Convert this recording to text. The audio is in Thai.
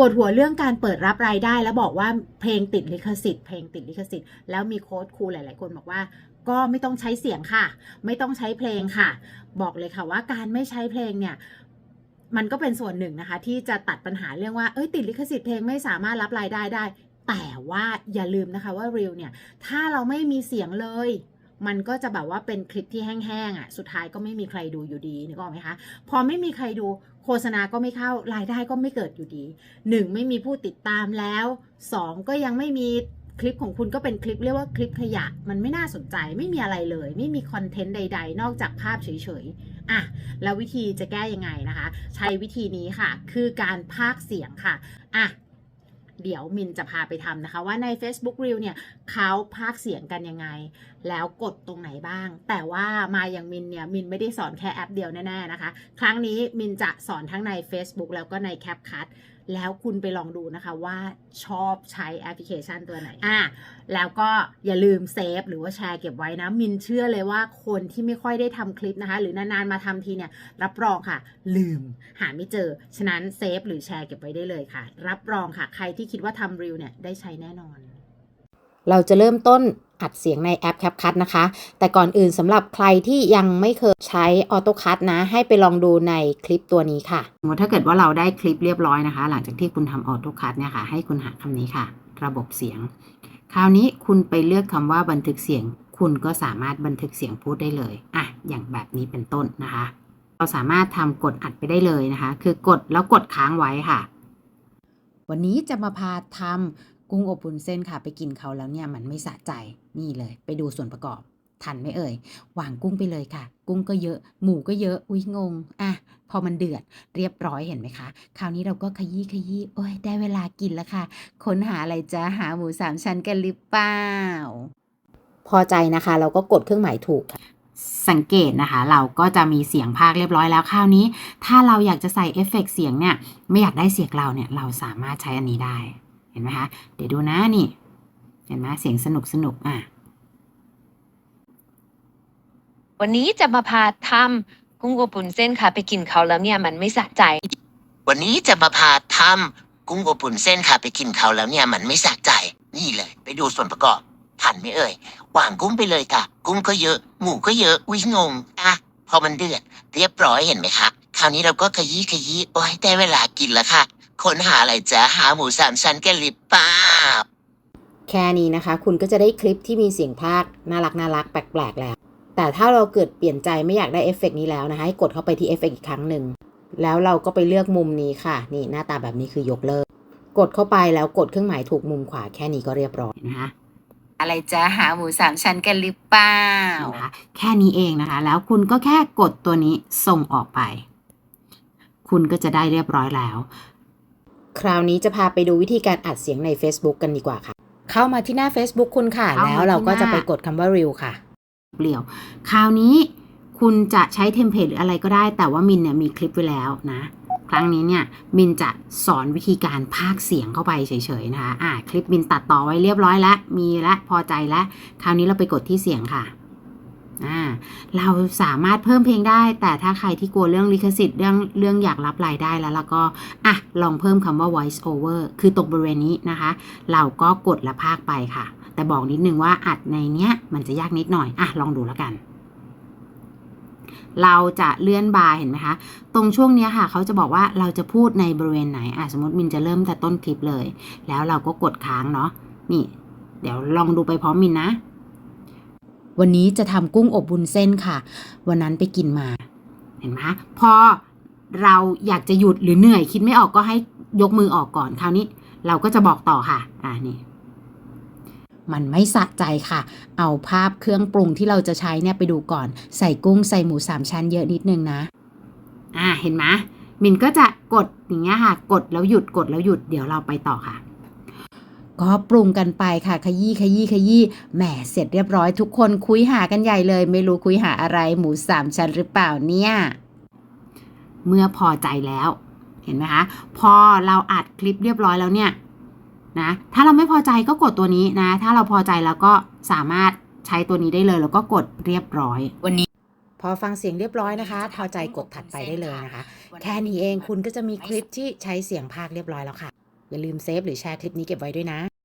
ปวดหัวเรื่องการเปิดรับรายได้ แล้วบอกว่าเพลงติดลิขสิทธิ์เพลงติดลิขสิทธิ์ แล้วมีโค้ดครูหลาย ๆ คนบอกว่า ก็ไม่ต้องใช้เสียงค่ะ ไม่ต้องใช้เพลงค่ะ บอกเลยค่ะว่าการไม่ใช้เพลงเนี่ยมันก็เป็นส่วนหนึ่งนะคะ ที่จะตัดปัญหาเรื่องว่าเอ้ยติดลิขสิทธิ์เพลงไม่สามารถรับรายได้ได้ แต่ว่าอย่าลืมนะคะว่า Reel เนี่ยถ้าเราไม่มีเสียงเลย มันก็จะแบบว่าเป็นคลิปที่แห้งๆอะ สุดท้ายก็ไม่มีใครดูอยู่ดีนึกออกไหมคะ พอไม่มีใครดูโฆษณาก็ไม่เข้ารายได้ก็ไม่เกิดอยู่ดีหนึ่งไม่มีผู้ติดตามแล้วสองก็ยังไม่มีคลิปของคุณก็เป็นคลิปเรียกว่าคลิปขยะ มันไม่น่าสนใจไม่มีอะไรเลย ไม่มีคอนเทนต์ใด ๆ นอกจากภาพเฉยๆอะแล้ววิธีจะแก้ยังไงนะคะ ใช้วิธีนี้ค่ะ คือการพากเสียงค่ะอะ เดี๋ยวมินจะพาไปทำนะคะ ว่าใน Facebook Reel เนี่ยเขาพากเสียงกันยังไง แล้วกดตรงไหนบ้าง แต่ว่ามาอย่างมินเนี่ยมินไม่ได้สอนแค่แอปเดียวแน่ๆนะคะ ครั้งนี้มินจะสอนทั้งใน Facebook แล้วก็ใน CapCut แล้วคุณไปลองดูนะคะว่าชอบใช้แอปพลิเคชันตัวไหนอะแล้วก็อย่าลืมเซฟหรือว่าแชร์เก็บไว้นะ มินเชื่อเลยว่าคนที่ไม่ค่อยได้ทำคลิปนะคะ หรือนานๆมาทำทีเนี่ยรับรองค่ะ ลืมหาไม่เจอ ฉะนั้นเซฟหรือแชร์เก็บไว้ได้เลยค่ะ รับรองค่ะ ใครที่คิดว่าทำรีวเนี่ยได้ใช้แน่นอน เราจะเริ่มต้น อัดเสียงในแอป CapCut นะคะ แต่ก่อนอื่นสำหรับใครที่ยังไม่เคยใช้ AutoCut นะ ให้ไปลองดูในคลิปตัวนี้ค่ะสมมติถ้าเกิดว่าเราได้คลิปเรียบร้อยนะคะ หลังจากที่คุณทำ AutoCut เนี่ยค่ะ ให้คุณหาคำนี้ค่ะ ระบบเสียง คราวนี้คุณไปเลือกคำว่าบันทึกเสียง คุณก็สามารถบันทึกเสียงพูดได้เลยอะอย่างแบบนี้เป็นต้นนะคะ เราสามารถทำกดอัดไปได้เลยนะคะ คือกดแล้วกดค้างไว้ค่ะ วันนี้จะมาพาทำ กุ้งอบวุ้นเส้นค่ะ ไปกินเขาแล้วเนี่ยมันไม่สะใจนี่เลย ไปดูส่วนประกอบ ทันไหมเอ่ยวางกุ้งไปเลยค่ะ กุ้งก็เยอะ หมูก็เยอะอุ้ยงงอะพอมันเดือดเรียบร้อยเห็นไหมคะ คราวนี้เราก็ขยี้ขยี้โอ้ยได้เวลากินแล้วค่ะ ค้นหาอะไรจะหาหมูสามชั้นกันหรือเปล่า พอใจนะคะ เราก็กดเครื่องหมายถูกค่ะสังเกตนะคะ เราก็จะมีเสียงภาคเรียบร้อยแล้วคราวนี้ ถ้าเราอยากจะใส่เอฟเฟกต์เสียงเนี่ย ไม่อยากได้เสียงเราเนี่ย เราสามารถใช้อันนี้ได้ ห็นไหมคะ เดี๋ยวดูนะนี่ เห็นไหมเสียงสนุกสนุกอะ วันนี้จะมาพาทำกุ้งอบปุนเส้นค่ะ ไปกินเขาแล้วเนี่ยมันไม่สะใจ วันนี้จะมาพาทำกุ้งอบปุ่นเส้นค่ะ ไปกินเขาแล้วเนี่ยมันไม่สะใจ นี่เลย ไปดูส่วนประกอบทันไหมเอ่ย วางกุ้งไปเลยค่ะ กุ้งก็เยอะ หมูก็เยอะ อุ้ยงงอะพอมันเดือด เรียบร้อยเห็นไหมคะ คราวนี้เราก็ขยี้ขยี้โอ้ยได้เวลากินแล้วค่ะ ค้นหาอะไรจะหาหมูสามชั้นกันหรือเปล่าแค่นี้นะคะ คุณก็จะได้คลิปที่มีเสียงภาคน่ารักน่ารักแปลกๆแล้ว แต่ถ้าเราเกิดเปลี่ยนใจไม่อยากได้เอฟเฟกต์นี้แล้วนะคะ ให้กดเข้าไปที่เอฟเฟกต์อีกครั้งหนึ่ง แล้วเราก็ไปเลือกมุมนี้ค่ะ นี่หน้าตาแบบนี้คือยกเลิก กดเข้าไปแล้วกดเครื่องหมายถูกมุมขวาแค่นี้ก็เรียบร้อยนะคะอะไรจะหาหมูสามชั้นกันหรือเปล่านะคะแค่นี้เองนะคะ แล้วคุณก็แค่กดตัวนี้ส่งออกไป คุณก็จะได้เรียบร้อยแล้ว คราวนี้จะพาไปดูวิธีการอัดเสียงใน Facebook กันดีกว่าค่ะ เข้ามาที่หน้า Facebook คุณค่ะ เข้ามาแล้วเราก็ที่หน้าจะไปกดคำว่า Reel ค่ะ เปลี่ยว คราวนี้คุณจะใช้เทมเพลตหรืออะไรก็ได้ แต่ว่ามินเนี่ยมีคลิปไว้แล้วนะ ครั้งนี้เนี่ยมินจะสอนวิธีการพากย์เสียงเข้าไปเฉยๆนะคะอ่าคลิปมินตัดต่อไว้เรียบร้อยแล้ว มีและพอใจแล้ว คราวนี้เราไปกดที่เสียงค่ะอ่า เราสามารถเพิ่มเพลงได้ แต่ถ้าใครที่กลัวเรื่องลิขสิทธิ์เรื่องเรื่องอยากรับรายได้แล้ว แล้วก็อะลองเพิ่มคำว่า voice over คือตรงบริเวณนี้นะคะ เราก็กดและพากไปค่ะ แต่บอกนิดนึงว่าอัดในเนี้ยมันจะยากนิดหน่อยอะลองดูแล้วกัน เราจะเลื่อนบาร์เห็นไหมคะ ตรงช่วงนี้ค่ะ เขาจะบอกว่าเราจะพูดในบริเวณไหนอะสมมติมินจะเริ่มแต่ต้นคลิปเลย แล้วเราก็กดค้างเนาะนี่ เดี๋ยวลองดูไปพร้อมมินนะ วันนี้จะทำกุ้งอบบุญเส้นค่ะ วันนั้นไปกินมา เห็นไหมพอเราอยากจะหยุดหรือเหนื่อยคิดไม่ออกก็ให้ยกมือออกก่อนคราวนี้ เราก็จะบอกต่อค่ะ อ่านี่มันไม่สะใจค่ะ เอาภาพเครื่องปรุงที่เราจะใช้เนี่ยไปดูก่อน ใส่กุ้งใส่หมูสามชั้นเยอะนิดนึงนะ อ่า เห็นไหมมินก็จะกดอย่างเงี้ยค่ะ กดแล้วหยุด กดแล้วหยุด เดี๋ยวเราไปต่อค่ะ ก็ปรุงกันไปค่ะ ขยี้ขยี้ขยี้แหมเสร็จเรียบร้อยทุกคนคุยหากันใหญ่เลย ไม่รู้คุยหาอะไรหมูสามชั้นหรือเปล่าเนี่ย เมื่อพอใจแล้วเห็นไหมคะพอเราอัดคลิปเรียบร้อยแล้วเนี่ยนะถ้าเราไม่พอใจก็กดตัวนี้นะ ถ้าเราพอใจแล้วก็สามารถใช้ตัวนี้ได้เลย แล้วก็กดเรียบร้อยวันนี้พอฟังเสียงเรียบร้อยนะคะ พอใจกดถัดไปได้เลยนะคะ แค่นี้เองคุณก็จะมีคลิปที่ใช้เสียงพากย์เรียบร้อยแล้วค่ะ อย่าลืมเซฟหรือแชร์คลิปนี้เก็บไว้ด้วยนะ